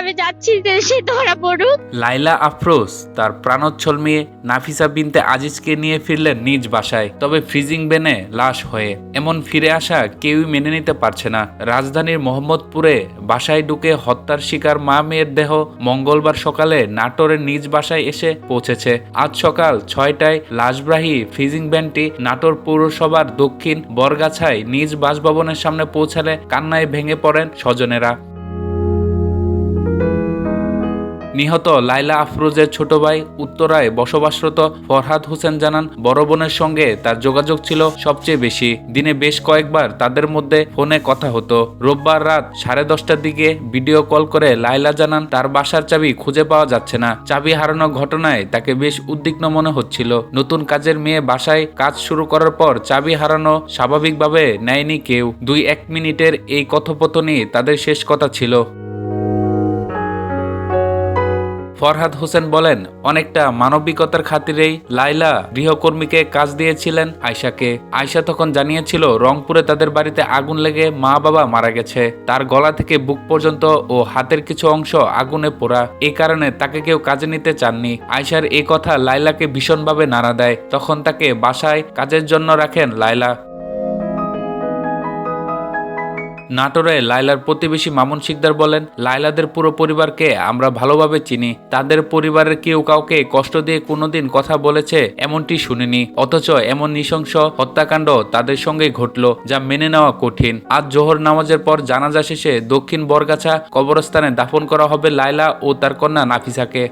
আমি যাচ্ছি দেশে ধরা পড়ুক। লাইলা আফরোজ, তার প্রাণোচ্ছল মেয়ে নাফিসা বিনতে আজিজকে নিয়ে ফিরলেন নিজ বাসায়। তবে ফ্রিজিং বেনে লাশ হয়ে, এমন ফিরে আসা কেউই মেনে নিতে পারছে না। রাজধানীর মোহাম্মদপুরে বাসায় ঢুকে হত্যার শিকার মা মেয়ের দেহ মঙ্গলবার সকালে নাটোরের নিজ বাসায় এসে পৌঁছেছে। আজ সকাল ছয়টায় লাশবাহী ফ্রিজিং ভ্যানটি নাটোর পৌরসভার দক্ষিণ বরগাছায় নিজ বাসভবনের সামনে পৌঁছালে কান্নায় ভেঙে পড়েন স্বজনেরা। নিহত লাইলা আফরোজের ছোট ভাই উত্তরায় বসবাসরত ফরহাদ হোসেন জানান, বড় বোনের সঙ্গে তার যোগাযোগ ছিল সবচেয়ে বেশি। দিনে বেশ কয়েকবার তাদের মধ্যে ফোনে কথা হতো। রোববার রাত সাড়ে দশটার দিকে ভিডিও কল করে লাইলা জানান, তার বাসার চাবি খুঁজে পাওয়া যাচ্ছে না। চাবি হারানো ঘটনায় তাকে বেশ উদ্বিগ্ন মনে হচ্ছিল। নতুন কাজের মেয়ে বাসায় কাজ শুরু করার পর চাবি হারানো স্বাভাবিকভাবে নেয়নি কেউ। দুই এক মিনিটের এই কথোপকথনই তাদের শেষ কথা ছিল। ফরহাদ হোসেন বলেন, অনেকটা মানবিকতার খাতিরেই লাইলা গৃহকর্মীকে কাজ দিয়েছিলেন আয়শাকে। আয়শা তখন জানিয়েছিল, রংপুরে তাদের বাড়িতে আগুন লেগে মা বাবা মারা গেছে। তার গলা থেকে বুক পর্যন্ত ও হাতের কিছু অংশ আগুনে পোড়া। এই কারণে তাকে কেউ কাজে নিতে চাননি। আয়শার এই কথা লাইলাকে ভীষণভাবে নাড়া দেয়। তখন তাকে বাসায় কাজের জন্য রাখেন লাইলা নাটোরে লাইলার প্রতিবেশী মামুন শিকদার বলেন লাইলাদের পুরো পরিবারকে আমরা ভালোভাবে চিনি। তাদের পরিবারের কেউ কাউকে কষ্ট দিয়ে কোনোদিন কথা বলেছে এমনটি শুনিনি। অথচ এমন নৃশংস হত্যাকাণ্ড তাদের সঙ্গে ঘটল, যা মেনে নেওয়া কঠিন। আজ জোহর নামাজের পর জানাজা শেষে দক্ষিণ বরগাছা কবরস্থানে দাফন করা হবে লাইলা ও তার কন্যা নাফিসাকে।